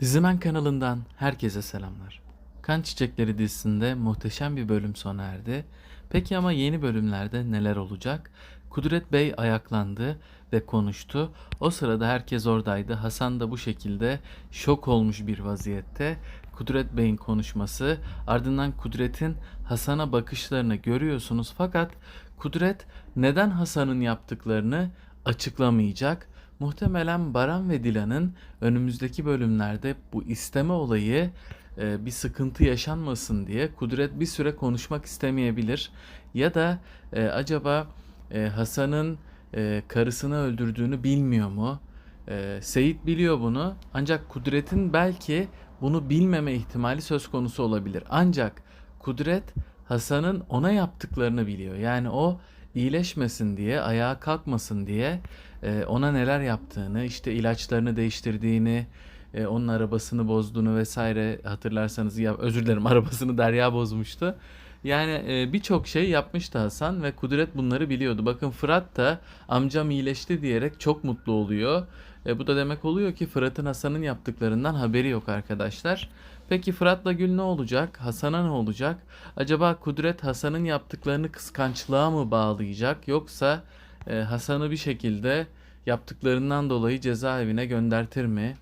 Dizimen kanalından herkese selamlar. Kan Çiçekleri dizisinde muhteşem bir bölüm sona erdi. Peki ama yeni bölümlerde neler olacak? Kudret Bey ayaklandı ve konuştu. O sırada herkes oradaydı. Hasan da bu şekilde şok olmuş bir vaziyette. Kudret Bey'in konuşması ardından Kudret'in Hasan'a bakışlarını görüyorsunuz. Fakat Kudret neden Hasan'ın yaptıklarını açıklamayacak. Muhtemelen Baran ve Dilan'ın önümüzdeki bölümlerde bu isteme olayı e, bir sıkıntı yaşanmasın diye Kudret bir süre konuşmak istemeyebilir. Ya da e, acaba e, Hasan'ın e, karısını öldürdüğünü bilmiyor mu? E, Seyit biliyor bunu ancak Kudret'in belki bunu bilmeme ihtimali söz konusu olabilir. Ancak Kudret Hasan'ın ona yaptıklarını biliyor. Yani o iyileşmesin diye, ayağa kalkmasın diye e, ona neler yaptığını, işte ilaçlarını değiştirdiğini, e, onun arabasını bozduğunu vesaire hatırlarsanız ya özür dilerim arabasını Derya bozmuştu. Yani e, birçok şey yapmıştı Hasan ve Kudret bunları biliyordu. Bakın Fırat da amcam iyileşti diyerek çok mutlu oluyor. E, bu da demek oluyor ki Fırat'ın Hasan'ın yaptıklarından haberi yok arkadaşlar. Peki Fırat'la Gül ne olacak? Hasan'a ne olacak? Acaba Kudret Hasan'ın yaptıklarını kıskançlığa mı bağlayacak yoksa e, Hasan'ı bir şekilde yaptıklarından dolayı cezaevine göndertir mi?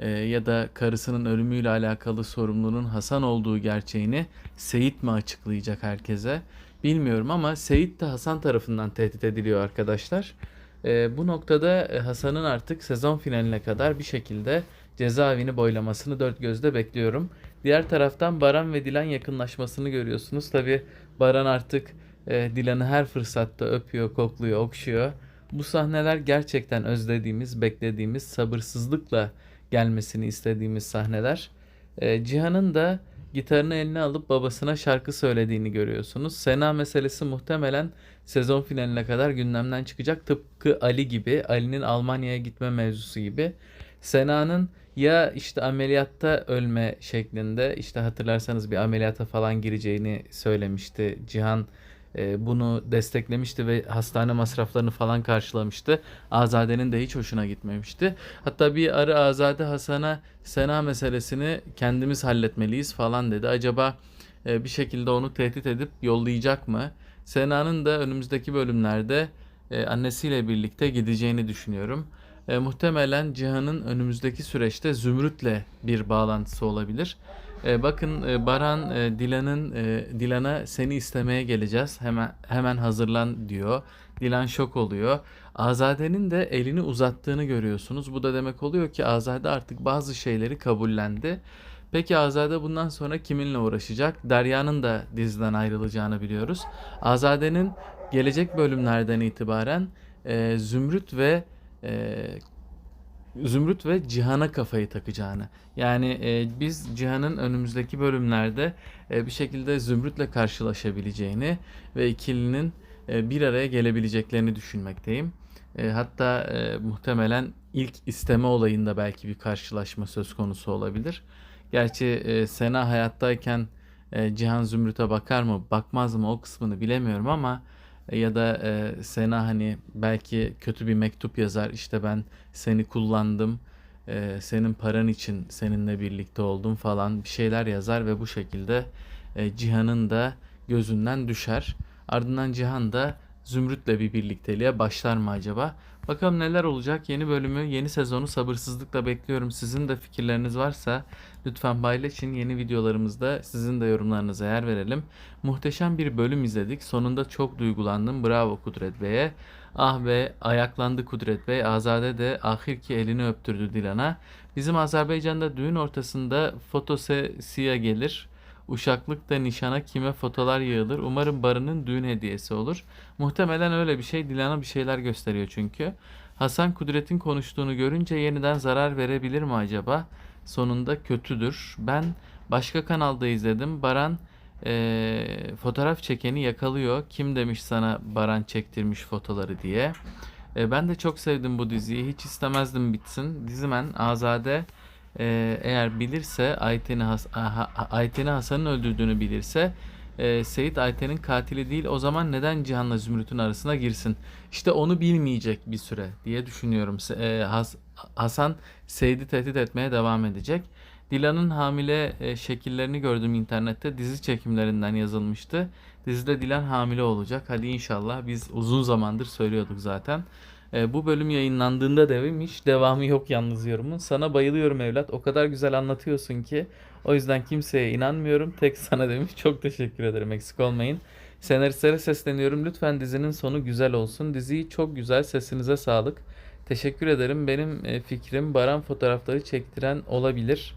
E, ya da karısının ölümüyle alakalı sorumlunun Hasan olduğu gerçeğini Seyit mi açıklayacak herkese? Bilmiyorum ama Seyit de Hasan tarafından tehdit ediliyor arkadaşlar. E, bu noktada e, Hasan'ın artık sezon finaline kadar bir şekilde cezaevini boylamasını dört gözle bekliyorum. Diğer taraftan Baran ve Dilan yakınlaşmasını görüyorsunuz. Tabi Baran artık e, Dilan'ı her fırsatta öpüyor, kokluyor, okşuyor. Bu sahneler gerçekten özlediğimiz, beklediğimiz, sabırsızlıkla gelmesini istediğimiz sahneler. E, Cihan'ın da gitarını eline alıp babasına şarkı söylediğini görüyorsunuz. Sena meselesi muhtemelen sezon finaline kadar gündemden çıkacak. Tıpkı Ali gibi, Ali'nin Almanya'ya gitme mevzusu gibi. Sena'nın ya işte ameliyatta ölme şeklinde işte hatırlarsanız bir ameliyata falan gireceğini söylemişti. Cihan e, bunu desteklemişti ve hastane masraflarını falan karşılamıştı. Azade'nin de hiç hoşuna gitmemişti. Hatta bir ara Azade Hasan'a Sena meselesini kendimiz halletmeliyiz falan dedi. Acaba e, bir şekilde onu tehdit edip yollayacak mı? Sena'nın da önümüzdeki bölümlerde e, annesiyle birlikte gideceğini düşünüyorum. E, muhtemelen Cihan'ın önümüzdeki süreçte Zümrüt'le bir bağlantısı olabilir. E, bakın e, Baran e, Dilan'ın e, Dilan'a seni istemeye geleceğiz. Hemen hemen hazırlan diyor. Dilan şok oluyor. Azade'nin de elini uzattığını görüyorsunuz. Bu da demek oluyor ki Azade artık bazı şeyleri kabullendi. Peki Azade bundan sonra kiminle uğraşacak? Derya'nın da diziden ayrılacağını biliyoruz. Azade'nin gelecek bölümlerden itibaren e, Zümrüt ve e, Zümrüt ve Cihan'a kafayı takacağını. Yani e, biz Cihan'ın önümüzdeki bölümlerde e, bir şekilde Zümrüt'le karşılaşabileceğini ve ikilinin e, bir araya gelebileceklerini düşünmekteyim. E, hatta e, muhtemelen ilk isteme olayında belki bir karşılaşma söz konusu olabilir. Gerçi e, Sena hayattayken e, Cihan Zümrüt'e bakar mı bakmaz mı o kısmını bilemiyorum ama ya da e, Sena hani belki kötü bir mektup yazar işte ben seni kullandım e, senin paran için seninle birlikte oldum falan bir şeyler yazar ve bu şekilde e, Cihan'ın da gözünden düşer. Ardından Cihan da Zümrüt'le bir birlikteliğe başlar mı acaba? Bakalım neler olacak. Yeni bölümü, yeni sezonu sabırsızlıkla bekliyorum. Sizin de fikirleriniz varsa lütfen paylaşın. Yeni videolarımızda sizin de yorumlarınıza yer verelim. Muhteşem bir bölüm izledik. Sonunda çok duygulandım. Bravo Kudret Bey'e. Ah be ayaklandı Kudret Bey. Azade de ahir ki elini öptürdü Dilan'a. Bizim Azerbaycan'da düğün ortasında fotosesiye gelir. Uşaklıkta nişana kime fotolar yığılır. Umarım Barın'ın düğün hediyesi olur. Muhtemelen öyle bir şey. Dilan'a bir şeyler gösteriyor çünkü. Hasan Kudret'in konuştuğunu görünce yeniden zarar verebilir mi acaba? Sonunda kötüdür. Ben başka kanalda izledim. Baran eee, fotoğraf çekeni yakalıyor. Kim demiş sana Baran çektirmiş fotoları diye. E, ben de çok sevdim bu diziyi. Hiç istemezdim bitsin. Dizimen Azade e, eğer bilirse Ayten'i Has- Ha- Ha- Ayten'i Hasan'ın öldürdüğünü bilirse e, Seyit Ayten'in katili değil o zaman neden Cihan'la Zümrüt'ün arasına girsin? İşte onu bilmeyecek bir süre diye düşünüyorum. E, Has- Hasan Seyit'i tehdit etmeye devam edecek. Dilan'ın hamile e, şekillerini gördüm internette. Dizi çekimlerinden yazılmıştı. Dizide Dilan hamile olacak. Hadi inşallah biz uzun zamandır söylüyorduk zaten. E, bu bölüm yayınlandığında demiş devamı yok yalnız yorumun. Sana bayılıyorum evlat. O kadar güzel anlatıyorsun ki. O yüzden kimseye inanmıyorum. Tek sana demiş. Çok teşekkür ederim. Eksik olmayın. Senaristlere sesleniyorum. Lütfen dizinin sonu güzel olsun. Diziyi çok güzel. Sesinize sağlık. Teşekkür ederim. Benim e, fikrim Baran fotoğrafları çektiren olabilir.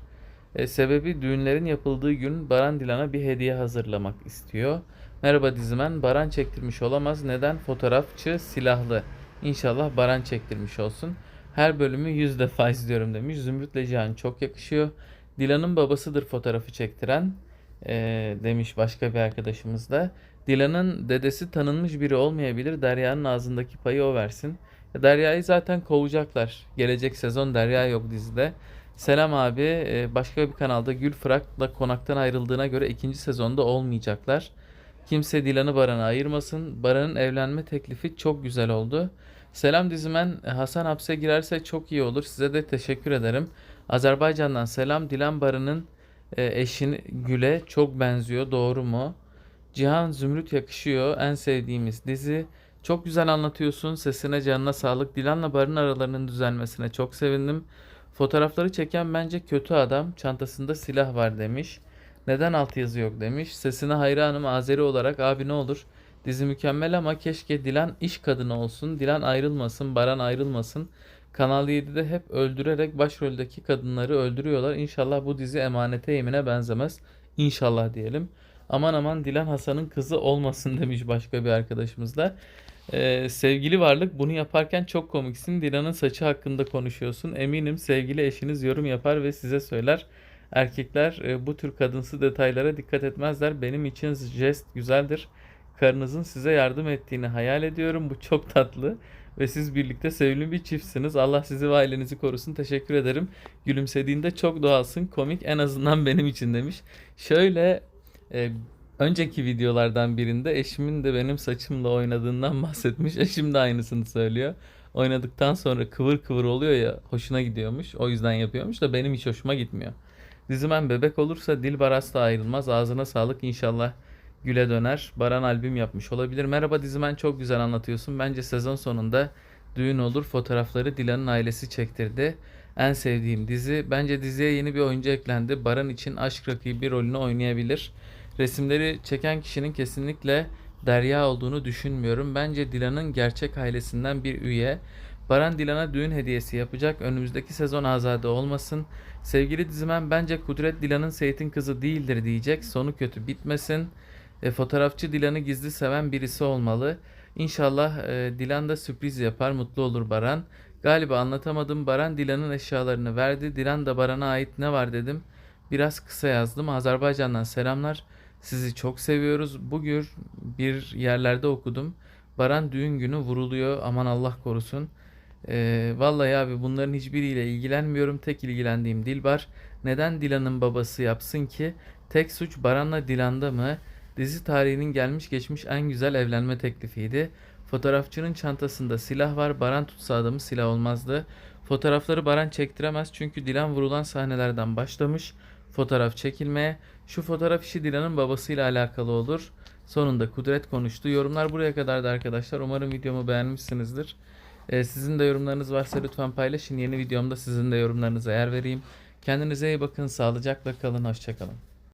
E, sebebi düğünlerin yapıldığı gün Baran Dilan'a bir hediye hazırlamak istiyor. Merhaba dizimen. Baran çektirmiş olamaz. Neden? Fotoğrafçı silahlı. İnşallah Baran çektirmiş olsun. Her bölümü yüz defa izliyorum demiş. Zümrütle Cihan çok yakışıyor. Dilan'ın babasıdır fotoğrafı çektiren e, demiş başka bir arkadaşımız da. Dilan'ın dedesi tanınmış biri olmayabilir. Derya'nın ağzındaki payı o versin. Derya'yı zaten kovacaklar. Gelecek sezon Derya yok dizide. Selam abi. Ee, Başka bir kanalda Gül Fırak'la konaktan ayrıldığına göre ikinci sezonda olmayacaklar. Kimse Dilan'ı Baran'a ayırmasın. Baran'ın evlenme teklifi çok güzel oldu. Selam dizimen. Hasan hapse girerse çok iyi olur. Size de teşekkür ederim. Azerbaycan'dan selam. Dilan Baran'ın e, eşin Gül'e çok benziyor. Doğru mu? Cihan Zümrüt yakışıyor. En sevdiğimiz dizi. Çok güzel anlatıyorsun. Sesine canına sağlık. Dilan'la Barın aralarının düzelmesine çok sevindim. Fotoğrafları çeken bence kötü adam. Çantasında silah var demiş. Neden altyazı yok demiş. Sesine hayranım Azeri olarak abi ne olur. Dizi mükemmel ama keşke Dilan iş kadını olsun. Dilan ayrılmasın, Baran ayrılmasın. Kanal 7'de hep öldürerek başroldeki kadınları öldürüyorlar. İnşallah bu dizi emanete yemine benzemez. İnşallah diyelim. Aman aman Dilan Hasan'ın kızı olmasın demiş başka bir arkadaşımız da. Ee, sevgili varlık bunu yaparken çok komiksin. Dilan'ın saçı hakkında konuşuyorsun. Eminim sevgili eşiniz yorum yapar ve size söyler. Erkekler e, bu tür kadınsı detaylara dikkat etmezler. Benim için jest güzeldir. Karınızın size yardım ettiğini hayal ediyorum. Bu çok tatlı. Ve siz birlikte sevimli bir çiftsiniz. Allah sizi ve ailenizi korusun. Teşekkür ederim. Gülümsediğinde çok doğalsın. Komik en azından benim için demiş. Şöyle e, önceki videolardan birinde eşimin de benim saçımla oynadığından bahsetmiş. Eşim de aynısını söylüyor. Oynadıktan sonra kıvır kıvır oluyor ya hoşuna gidiyormuş. O yüzden yapıyormuş da benim hiç hoşuma gitmiyor. Dizimen bebek olursa Dilbar asla ayrılmaz. Ağzına sağlık inşallah güle döner. Baran albüm yapmış olabilir. Merhaba Dizimen çok güzel anlatıyorsun. Bence sezon sonunda düğün olur. Fotoğrafları Dilan'ın ailesi çektirdi. En sevdiğim dizi. Bence diziye yeni bir oyuncu eklendi. Baran için aşk rakibi rolünü oynayabilir. Resimleri çeken kişinin kesinlikle Derya olduğunu düşünmüyorum. Bence Dilan'ın gerçek ailesinden bir üye. Baran Dilan'a düğün hediyesi yapacak. Önümüzdeki sezon azade olmasın. Sevgili dizimen bence Kudret Dilan'ın Seyit'in kızı değildir diyecek. Sonu kötü bitmesin. E, fotoğrafçı Dilan'ı gizli seven birisi olmalı. İnşallah e, Dilan da sürpriz yapar, mutlu olur Baran. Galiba anlatamadım. Baran Dilan'ın eşyalarını verdi. Dilan da Baran'a ait ne var dedim. Biraz kısa yazdım. Azerbaycan'dan selamlar. Sizi çok seviyoruz. Bugün bir yerlerde okudum. Baran düğün günü vuruluyor. Aman Allah korusun. Ee, vallahi abi bunların hiçbiriyle ilgilenmiyorum. Tek ilgilendiğim Dilbar. Neden Dilan'ın babası yapsın ki? Tek suç Baran'la Dilan'da mı? Dizi tarihinin gelmiş geçmiş en güzel evlenme teklifiydi. Fotoğrafçının çantasında silah var. Baran tutsa adamı silah olmazdı. Fotoğrafları Baran çektiremez çünkü Dilan vurulan sahnelerden başlamış fotoğraf çekilmeye. Şu fotoğraf işi Dilan'ın babasıyla alakalı olur. Sonunda Kudret konuştu. Yorumlar buraya kadardı arkadaşlar. Umarım videomu beğenmişsinizdir. Ee, sizin de yorumlarınız varsa lütfen paylaşın. Yeni videomda sizin de yorumlarınıza yer vereyim. Kendinize iyi bakın. Sağlıcakla kalın. Hoşçakalın.